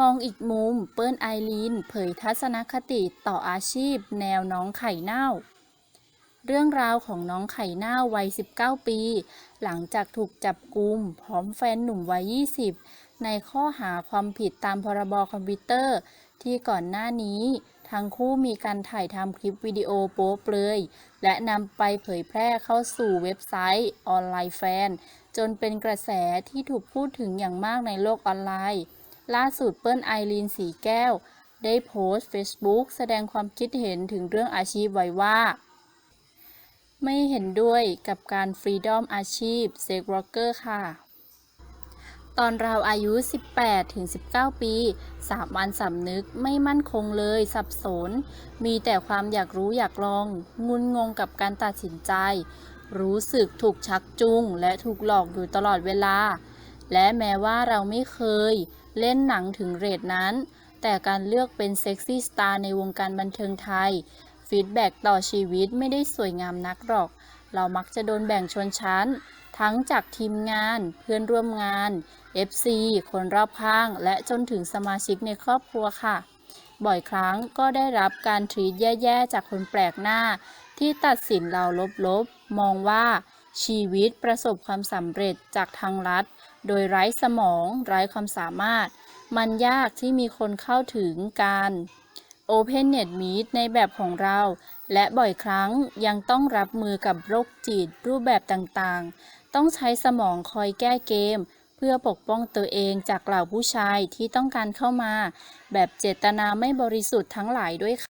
มองอีกมุมเปิ้ลไอรีนเผยทัศนคติต่ออาชีพ แนวน้องไข่เน่า เรื่องราวของน้องไข่เน่าวัย 19 ปี หลังจากถูกจับกุมพร้อมแฟนหนุ่มวัย 20 ในข้อหาความผิดตามพรบคอมพิวเตอร์ ที่ก่อนหน้านี้ ทั้งคู่มีการถ่ายทำคลิปวิดีโอโป๊เปลอย และนำไปเผยแพร่เข้าสู่เว็บไซต์ออนไลน์แฟน จนเป็นกระแสที่ถูกพูดถึงอย่างมากในโลกออนไลน์ ล่าสุดเปิ้ลไอรีนสีแก้ว ได้โพสต์ Facebook แสดงความคิดเห็นถึงเรื่องอาชีพไว้ว่า ไม่เห็นด้วยกับการฟรีดอมอาชีพเซ็กวอร์เกอร์ค่ะ ตอนเราอายุ 18 ถึง 19 ปี สามัญสำนึกไม่มั่นคงเลยสับสน มีแต่ความอยากรู้อยากลอง งุนงงกับการตัดสินใจ รู้สึกถูกชักจูงและถูกหลอกอยู่ตลอดเวลา และแม้ว่าเราไม่เคย เล่นหนังถึงเรทนั้น แต่การเลือกเป็นเซ็กซี่สตาร์ในวงการบันเทิงไทย ฟีดแบ็กต่อชีวิตไม่ได้สวยงามนักหรอก เรามักจะโดนแบ่งชนชั้น ทั้งจากทีมงาน เพื่อนร่วมงาน FC คนรอบข้าง และจนถึงสมาชิกในครอบครัวค่ะ บ่อยครั้งก็ได้รับการทรีตแย่ๆ จากคนแปลกหน้า ที่ตัดสินเราลบๆ มองว่า ชีวิตประสบความสำเร็จจากทางรัฐ โดยไร้สมอง ไร้ความสามารถ มันยากที่มีคนเข้าถึงการ Open Net Meet ในแบบของเรา และบ่อยครั้งยังต้องรับมือกับโรคจิตรูปแบบต่างๆ ต้องใช้สมองคอยแก้เกม เพื่อปกป้องตัวเองจากเหล่าผู้ชายที่ต้องการเข้ามา แบบเจตนาไม่บริสุทธิ์ทั้งหลายด้วยค่ะ